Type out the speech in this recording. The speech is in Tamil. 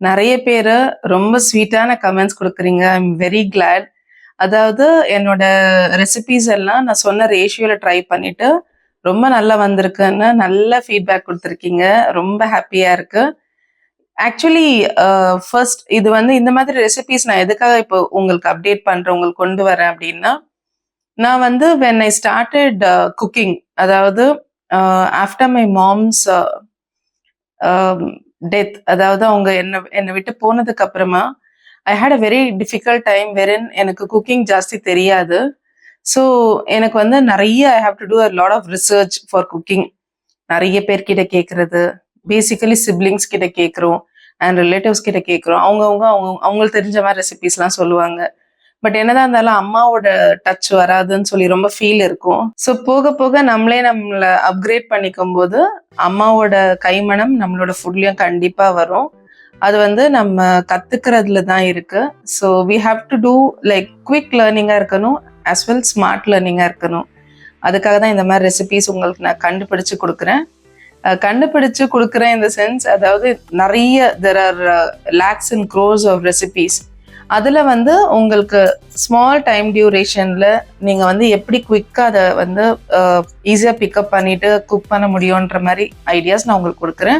நிறைய பேர் ரொம்ப ஸ்வீட்டான கமெண்ட்ஸ் கொடுக்குறீங்க. ஐ எம் வெரி கிளாட் அதாவது என்னோட ரெசிபிஸ் எல்லாம் நான் சொன்ன ரேஷியோவில் ட்ரை பண்ணிட்டு ரொம்ப நல்லா வந்திருக்குன்னு நல்ல ஃபீட்பேக் கொடுத்துருக்கீங்க. ரொம்ப ஹாப்பியாக இருக்கு. ஆக்சுவலி ஃபர்ஸ்ட் uh, இது வந்து இந்த மாதிரி ரெசிபீஸ் நான் எதுக்காக இப்போ உங்களுக்கு அப்டேட் பண்ணுறேன் உங்களுக்கு கொண்டு வரேன் அப்படின்னா நான் வந்து வென் ஐ ஸ்டார்டட் குக்கிங் அதாவது ஆஃப்டர் மை மாம்ஸ் டெத் அதாவது அவங்க என்னை என்னை விட்டு போனதுக்கு அப்புறமா I had a very difficult time வெரின் எனக்கு குக்கிங் ஜாஸ்தி தெரியாது. ஸோ எனக்கு வந்து நிறைய I have to do a lot of research for cooking நிறைய பேர்கிட்ட கேட்கறது பேசிக்கலி சிப்ளிங்ஸ் கிட்ட கேட்குறோம் அண்ட் ரிலேட்டிவ்ஸ் கிட்ட கேட்குறோம் அவங்கவுங்க அவங்க அவங்களுக்கு தெரிஞ்ச மாதிரி ரெசிபிஸ்லாம் சொல்லுவாங்க. பட் என்னதான் இருந்தாலும் அம்மாவோட டச் வராதுன்னு சொல்லி ரொம்ப ஃபீல் இருக்கும். ஸோ போக போக நம்மளே நம்மளை அப்கிரேட் பண்ணிக்கும் போது அம்மாவோட கைமணம் நம்மளோட ஃபுட்லயும் கண்டிப்பாக வரும். அது வந்து நம்ம கத்துக்கிறதுல தான் இருக்கு. So we have to do like quick லேர்னிங்காக இருக்கணும் அஸ் வெல் ஸ்மார்ட் லேர்னிங்காக இருக்கணும். அதுக்காக தான் இந்த மாதிரி ரெசிபிஸ் உங்களுக்கு நான் கண்டுபிடிச்சு கொடுக்குறேன். கண்டுபிடிச்சு கொடுக்குறேன் இந்த சென்ஸ் அதாவது நிறைய there are lakhs and crores of recipes அதில் வந்து உங்களுக்கு ஸ்மால் டைம் டியூரேஷனில் நீங்கள் வந்து எப்படி குவிக்காக அதை வந்து ஈஸியாக பிக்கப் பண்ணிவிட்டு குக் பண்ண முடியுன்ற மாதிரி ஐடியாஸ் நான் உங்களுக்கு கொடுக்குறேன்.